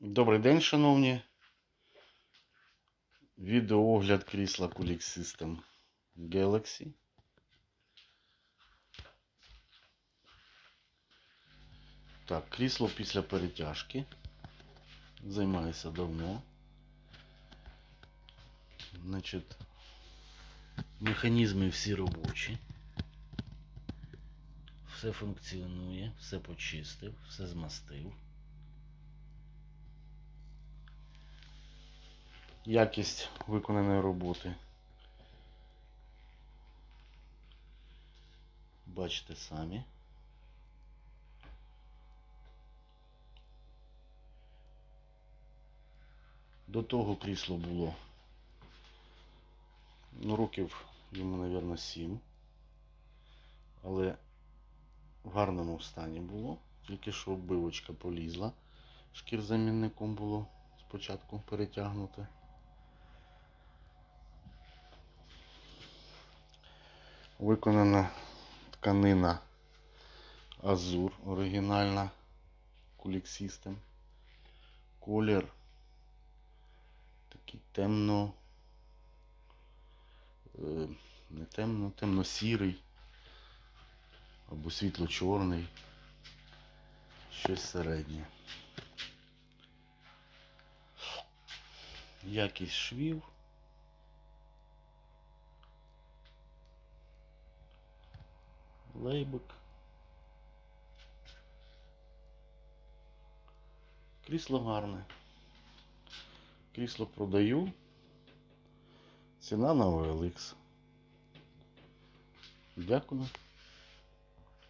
Добрий день, шановні. Відеоогляд крісла Kulik System Galaxy. Так, крісло після перетяжки. Займаюся давно. Значить, механізми всі робочі. Все функціонує, все почистив, все змастив. Якість виконаної роботи. Бачите самі. До того крісло було ну, років йому, мабуть, 7. Але в гарному стані було. Тільки що оббивочка полізла. Шкірзамінником було спочатку перетягнуте. Виконана тканина Азур оригінальна System. Колір такий темно. е, Не темно, темно-сірий або світло-чорний. Щось середнє. Якість швів. Лейбик. Крісло гарне. Крісло продаю. Ціна на OLX. Дякую.